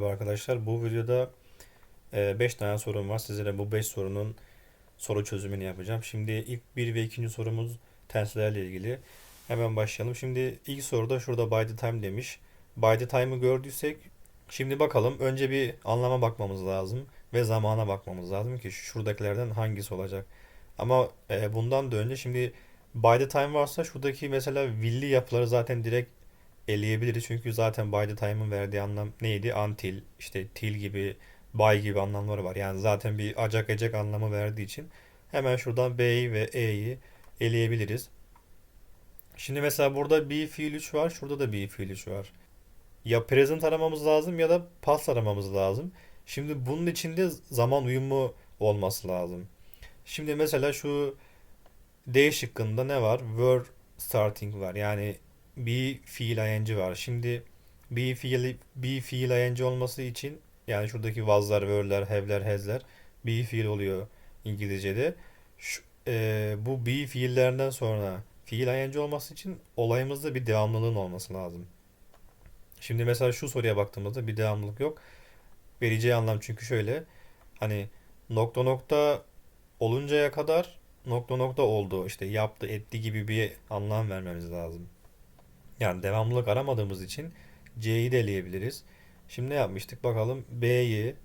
Merhaba arkadaşlar. Bu videoda 5 tane sorum var. Sizlere bu 5 sorunun soru çözümünü yapacağım. Şimdi ilk 1 ve 2. sorumuz tenslerle ilgili. Hemen başlayalım. Şimdi ilk soruda şurada by the time demiş. By the time'ı gördüysek şimdi bakalım. Önce bir anlama bakmamız lazım ve zamana bakmamız lazım ki şuradakilerden hangisi olacak. Ama e, bundan da önce şimdi by the time varsa şuradaki mesela will'li yapıları zaten direkt eleyebiliriz. Çünkü zaten by the time'ın verdiği anlam neydi? Until, işte till gibi, by gibi anlamları var. Yani zaten bir acak ecek anlamı verdiği için hemen şuradan B'yi ve E'yi eleyebiliriz. Şimdi mesela burada be fiil 3 var, şurada da be fiil 3 var. Ya present aramamız lazım ya da past aramamız lazım. Şimdi bunun içinde zaman uyumu olması lazım. Şimdi mesela şu D şıkkında ne var? Were starting var. Yani be fiil ing var. Şimdi be fiil be fiil ing olması için yani şuradaki was'lar, were'ler, have'ler, has'ler be fiil oluyor İngilizce'de. Şu, e, bu be fiillerinden sonra fiil ing olması için olayımızda bir devamlılığın olması lazım. Şimdi mesela şu soruya baktığımızda bir devamlılık yok. Vereceği anlam çünkü şöyle. Hani nokta nokta oluncaya kadar nokta nokta oldu işte yaptı etti gibi bir anlam vermemiz lazım. Yani devamlılık aramadığımız için C'yi de eleyebiliriz. Şimdi ne yapmıştık bakalım B'yi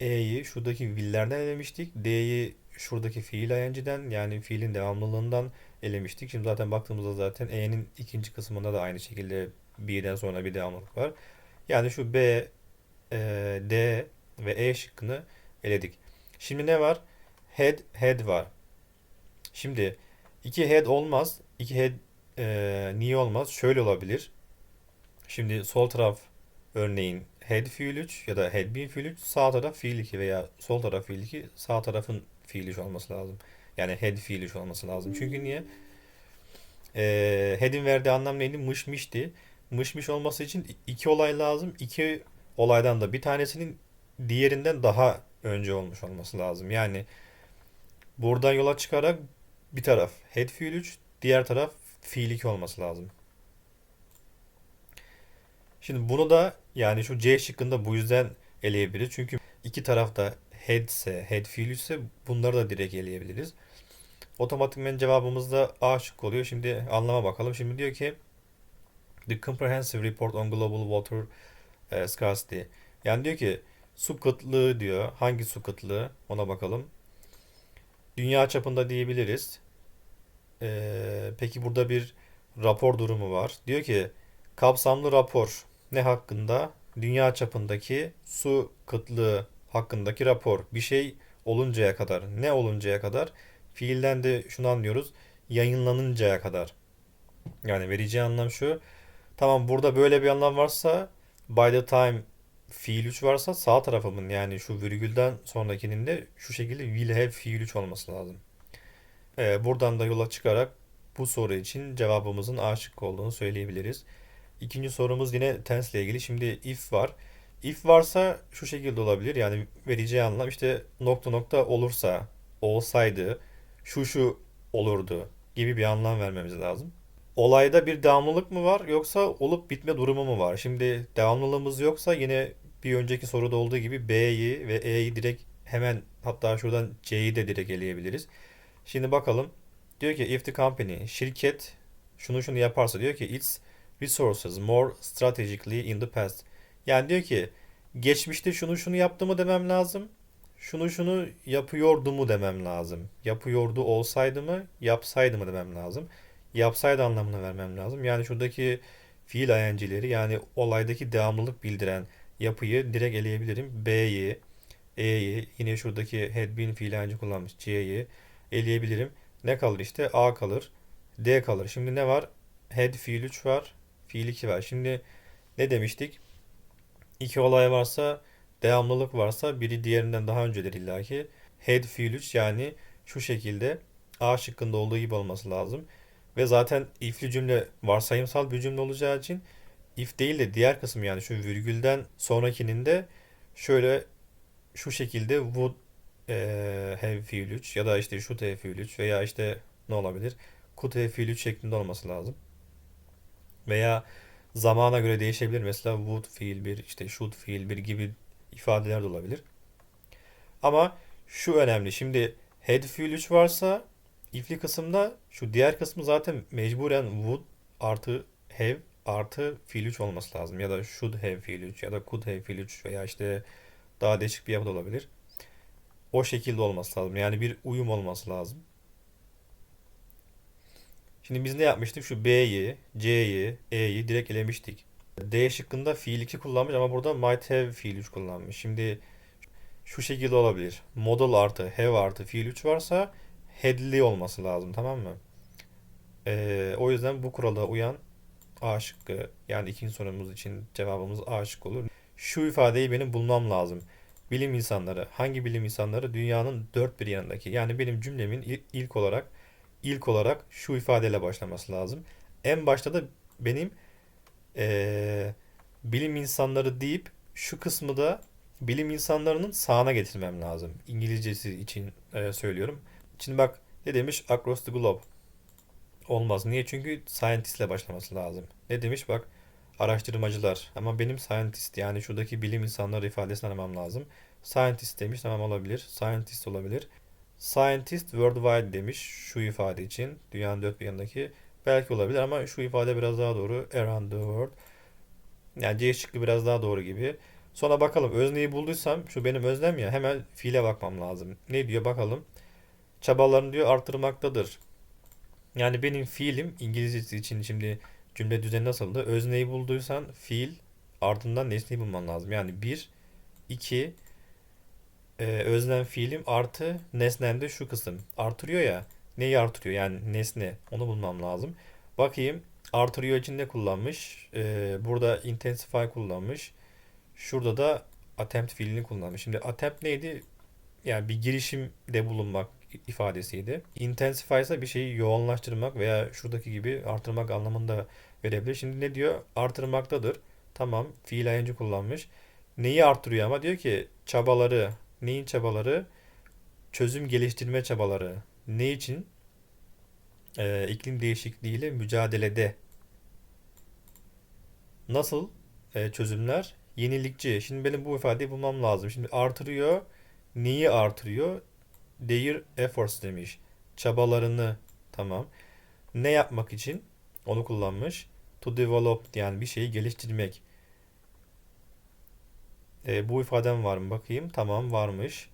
E'yi şuradaki villerden elemiştik. D'yi şuradaki fiil ing'den yani fiilin devamlılığından elemiştik. Şimdi zaten baktığımızda zaten E'nin ikinci kısmında da aynı şekilde B'den sonra bir devamlılık var. Yani şu B, e, D ve E şıkkını eledik. Şimdi ne var? Head, head var. Şimdi iki head olmaz. İki head e, niye olmaz? Şöyle olabilir. Şimdi sol taraf örneğin head fiil 3 ya da head bin fiil 3 sağ taraf fiil 2 veya sol taraf fiil 2 sağ tarafın fiil 3 olması lazım. Yani head fiil 3 olması lazım. Çünkü niye? E, head'in verdiği anlam neydi? Mışmıştı. Mışmış olması için iki olay lazım. İki olaydan da bir tanesinin diğerinden daha önce olmuş olması lazım. Yani buradan yola çıkarak bir taraf head fiil 3, diğer taraf fiil 2 olması lazım. Şimdi bunu da yani şu C şıkkında bu yüzden eleyebiliriz. Çünkü iki tarafta head ise, head fiil ise bunları da direkt eleyebiliriz. Otomatikmen cevabımız da A şıkkı oluyor. Şimdi anlama bakalım. Şimdi diyor ki The Comprehensive Report on Global Water e, Scarcity. Yani diyor ki su kıtlığı diyor. Hangi su kıtlığı? Ona bakalım. Dünya çapında diyebiliriz. Ee, peki burada bir rapor durumu var. Diyor ki kapsamlı rapor ne hakkında? Dünya çapındaki su kıtlığı hakkındaki rapor. Bir şey oluncaya kadar. Ne oluncaya kadar? Fiilden de şunu anlıyoruz. Yayınlanıncaya kadar. Yani vereceği anlam şu. Tamam burada böyle bir anlam varsa by the time fiil 3 varsa sağ tarafımın yani şu virgülden sonrakinin de şu şekilde will have fiil 3 olması lazım. Ee, buradan da yola çıkarak bu soru için cevabımızın A olduğunu söyleyebiliriz. İkinci sorumuz yine tense ile ilgili. Şimdi if var. If varsa şu şekilde olabilir. Yani vereceği anlam işte nokta nokta olursa, olsaydı, şu şu olurdu gibi bir anlam vermemiz lazım. Olayda bir devamlılık mı var yoksa olup bitme durumu mu var? Şimdi devamlılığımız yoksa yine bir önceki soruda olduğu gibi B'yi ve E'yi direkt hemen hatta şuradan C'yi de direkt eleyebiliriz. Şimdi bakalım. Diyor ki if the company şirket şunu şunu yaparsa diyor ki its resources more strategically in the past. Yani diyor ki geçmişte şunu şunu yaptı mı demem lazım. Şunu şunu yapıyordu mu demem lazım. Yapıyordu olsaydı mı, yapsaydı mı demem lazım. Yapsaydı anlamını vermem lazım. Yani şuradaki fiil ing'leri yani olaydaki devamlılık bildiren yapıyı direkt eleyebilirim. B'yi, E'yi, yine şuradaki had been fiil ing kullanmış C'yi eleyebilirim. Ne kalır işte? A kalır. D kalır. Şimdi ne var? Had fiil 3 var. Fiil 2 var. Şimdi ne demiştik? İki olay varsa devamlılık varsa biri diğerinden daha öncedir illaki. Had fiil 3 yani şu şekilde A şıkkında olduğu gibi olması lazım. Ve zaten if'li cümle varsayımsal bir cümle olacağı için if değil de diğer kısım yani şu virgülden sonrakinin de şöyle şu şekilde would e, have fiil 3 ya da işte should have fiil 3 veya işte ne olabilir? Could have fiil 3 şeklinde olması lazım. Veya zamana göre değişebilir. Mesela would fiil bir, işte should fiil bir gibi ifadeler de olabilir. Ama şu önemli. Şimdi had fiil 3 varsa if'li kısımda şu diğer kısmı zaten mecburen would artı have artı fiil 3 olması lazım. Ya da should have fiil 3 ya da could have fiil 3 veya işte daha değişik bir yapı da olabilir. O şekilde olması lazım. Yani bir uyum olması lazım. Şimdi biz ne yapmıştık? Şu B'yi, C'yi, E'yi direkt elemiştik. D şıkkında fiil 2 kullanmış ama burada might have fiil 3 kullanmış. Şimdi şu şekilde olabilir. Modal artı have artı fiil 3 varsa had'li olması lazım tamam mı? Ee, o yüzden bu kurala uyan A şıkkı yani ikinci sorumuz için cevabımız A şıkkı olur. Şu ifadeyi benim bulmam lazım. Bilim insanları, hangi bilim insanları? Dünyanın dört bir yanındaki. Yani benim cümlemin il- ilk olarak ilk olarak şu ifadeyle başlaması lazım. En başta da benim eee, bilim insanları deyip şu kısmı da bilim insanlarının sağına getirmem lazım. İngilizcesi için eee, söylüyorum. Şimdi bak ne demiş? Across the globe. Olmaz. Niye? Çünkü scientist ile başlaması lazım. Ne demiş? Bak araştırmacılar. Ama benim scientist yani şuradaki bilim insanları ifadesini aramam lazım. Scientist demiş. Tamam olabilir. Scientist olabilir. Scientist worldwide demiş şu ifade için. Dünyanın dört bir yanındaki. Belki olabilir ama şu ifade biraz daha doğru. Around the world. Yani C şıkkı biraz daha doğru gibi. Sonra bakalım özneyi bulduysam şu benim öznem ya hemen fiile bakmam lazım. Ne diyor bakalım. Çabalarını diyor artırmaktadır. Yani benim fiilim İngilizcesi için şimdi cümle düzeni nasıldı? Özneyi bulduysan fiil ardından nesneyi bulman lazım. Yani bir, iki, e, öznem fiilim artı nesnem de şu kısım. Artırıyor ya. Neyi artırıyor? Yani nesne. Onu bulmam lazım. Bakayım. Artırıyor için ne kullanmış? E, burada intensify kullanmış. Şurada da attempt fiilini kullanmış. Şimdi attempt neydi? Yani bir girişimde bulunmak ifadesiydi. Intensify ise bir şeyi yoğunlaştırmak veya şuradaki gibi artırmak anlamında verebilir. Şimdi ne diyor? Artırmaktadır. Tamam, fiil ing kullanmış. Neyi artırıyor ama diyor ki çabaları, neyin çabaları? Çözüm geliştirme çabaları. Ne için? Ee, iklim değişikliğiyle mücadelede. Nasıl e, çözümler? Yenilikçi. Şimdi benim bu ifadeyi bulmam lazım. Şimdi artırıyor. Neyi artırıyor? Their efforts demiş. Çabalarını. Tamam. Ne yapmak için? Onu kullanmış. To develop yani bir şeyi geliştirmek. E, bu ifadem var mı bakayım. Tamam varmış.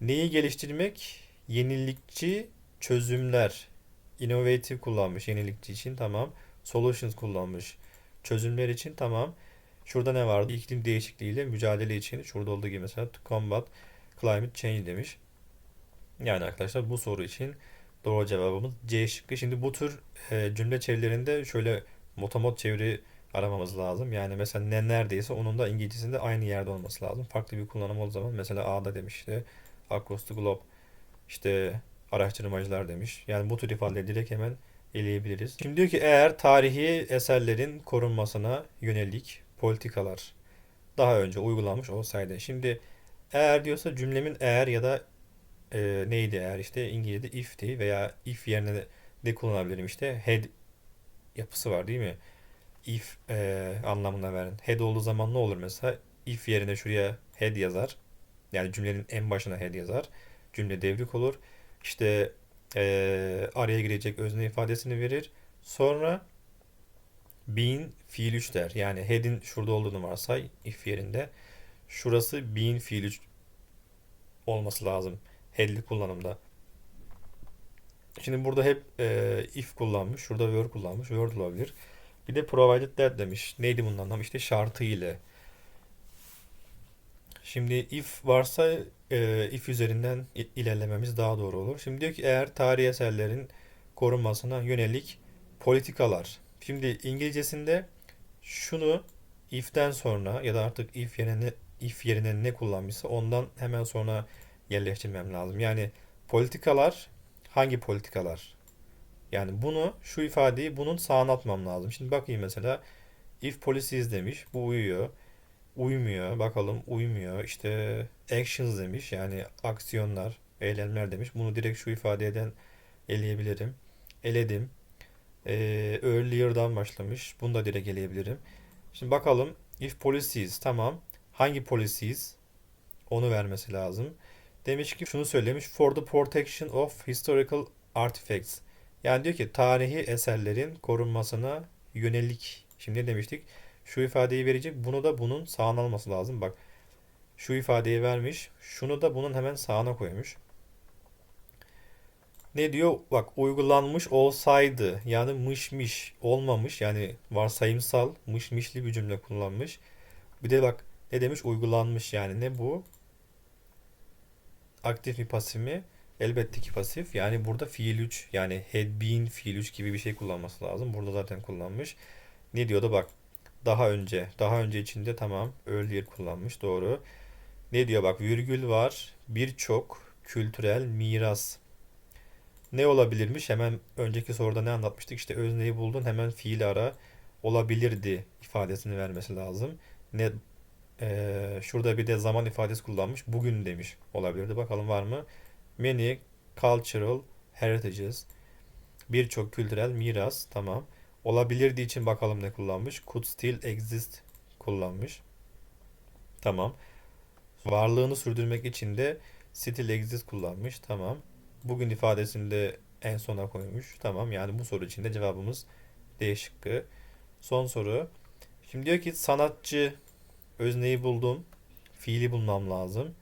Neyi geliştirmek? Yenilikçi çözümler. Innovative kullanmış yenilikçi için tamam. Solutions kullanmış. Çözümler için tamam. Şurada ne vardı? İklim değişikliğiyle mücadele için. Şurada olduğu gibi mesela to combat climate change demiş. Yani arkadaşlar bu soru için doğru cevabımız C şıkkı. Şimdi bu tür e, cümle çevirilerinde şöyle motomot çeviri aramamız lazım. Yani mesela ne neredeyse onun da İngilizcesinde aynı yerde olması lazım. Farklı bir kullanım olduğu zaman mesela A'da demişti. Across the globe işte araştırmacılar demiş. Yani bu tür ifadeleri direkt hemen eleyebiliriz. Şimdi diyor ki eğer tarihi eserlerin korunmasına yönelik politikalar daha önce uygulanmış olsaydı. Şimdi eğer diyorsa cümlemin eğer ya da e, neydi eğer işte İngilizce'de if'ti veya if yerine de, de kullanabilirim işte had yapısı var değil mi? If e, anlamına veren. Had olduğu zaman ne olur mesela? If yerine şuraya had yazar. Yani cümlenin en başına had yazar. Cümle devrik olur. İşte e, araya girecek özne ifadesini verir. Sonra being fiil 3 der. Yani had'in şurada olduğunu varsay if yerinde. Şurası being fiil 3 olması lazım. Had'li kullanımda. Şimdi burada hep e, if kullanmış. Şurada were kullanmış. Word olabilir. Bir de provided that demiş. Neydi bunun anlamı? İşte şartı ile. Şimdi if varsa e, if üzerinden ilerlememiz daha doğru olur. Şimdi diyor ki eğer tarihi eserlerin korunmasına yönelik politikalar. Şimdi İngilizcesinde şunu if'ten sonra ya da artık if yerine if yerine ne kullanmışsa ondan hemen sonra yerleştirmem lazım. Yani politikalar hangi politikalar? Yani bunu şu ifadeyi bunun sağına atmam lazım. Şimdi bakayım mesela if policies demiş. Bu uyuyor. Uymuyor. Bakalım uymuyor. İşte actions demiş. Yani aksiyonlar, eylemler demiş. Bunu direkt şu ifadeden eleyebilirim. Eledim. Ee, earlier'dan başlamış. Bunu da direkt eleyebilirim. Şimdi bakalım. If policies tamam. Hangi policies? Onu vermesi lazım. Demiş ki şunu söylemiş. For the protection of historical artifacts. Yani diyor ki tarihi eserlerin korunmasına yönelik. Şimdi ne demiştik? Şu ifadeyi verecek. Bunu da bunun sağına alması lazım. Bak şu ifadeyi vermiş. Şunu da bunun hemen sağına koymuş. Ne diyor? Bak uygulanmış olsaydı yani mışmış olmamış yani varsayımsal mışmışlı bir cümle kullanmış. Bir de bak ne demiş? Uygulanmış yani ne bu? Aktif mi pasif mi? Elbette ki pasif. Yani burada fiil 3 yani had been fiil 3 gibi bir şey kullanması lazım. Burada zaten kullanmış. Ne diyordu bak. Daha önce. Daha önce içinde tamam. Earlier kullanmış. Doğru. Ne diyor bak virgül var. Birçok kültürel miras. Ne olabilirmiş? Hemen önceki soruda ne anlatmıştık? İşte özneyi buldun hemen fiil ara olabilirdi ifadesini vermesi lazım. Ne ee, şurada bir de zaman ifadesi kullanmış. Bugün demiş olabilirdi. Bakalım var mı? Many cultural heritages. Birçok kültürel miras. Tamam. Olabilirdi için bakalım ne kullanmış. Could still exist kullanmış. Tamam. Varlığını sürdürmek için de still exist kullanmış. Tamam. Bugün ifadesini de en sona koymuş. Tamam. Yani bu soru için de cevabımız D. Son soru. Şimdi diyor ki sanatçı özneyi buldum. Fiili bulmam lazım.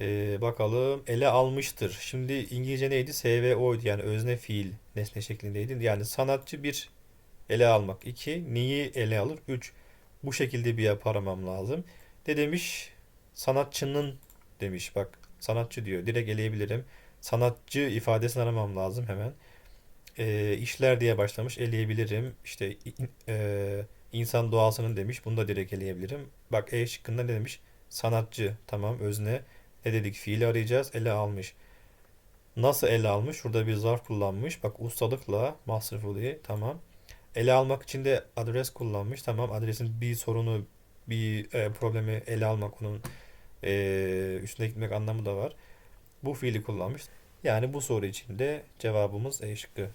Ee, bakalım ele almıştır. Şimdi İngilizce neydi? SVO'ydu yani özne fiil nesne şeklindeydi. Yani sanatçı bir ele almak. 2 neyi ele alır? 3 bu şekilde bir yapı aramam lazım. De demiş sanatçının demiş bak sanatçı diyor. Direkt eleyebilirim. Sanatçı ifadesini aramam lazım hemen. Ee, işler diye başlamış eleyebilirim. İşte e, insan doğasının demiş. Bunu da direkt eleyebilirim. Bak E şıkkında ne demiş? Sanatçı. Tamam özne. Ne dedik? Fiili arayacağız. Ele almış. Nasıl ele almış? Şurada bir zarf kullanmış. Bak ustalıkla masterfully. Tamam. Ele almak için de adres kullanmış. Tamam. Adresin bir sorunu, bir e, problemi ele almak, onun e, üstüne gitmek anlamı da var. Bu fiili kullanmış. Yani bu soru için de cevabımız E şıkkı.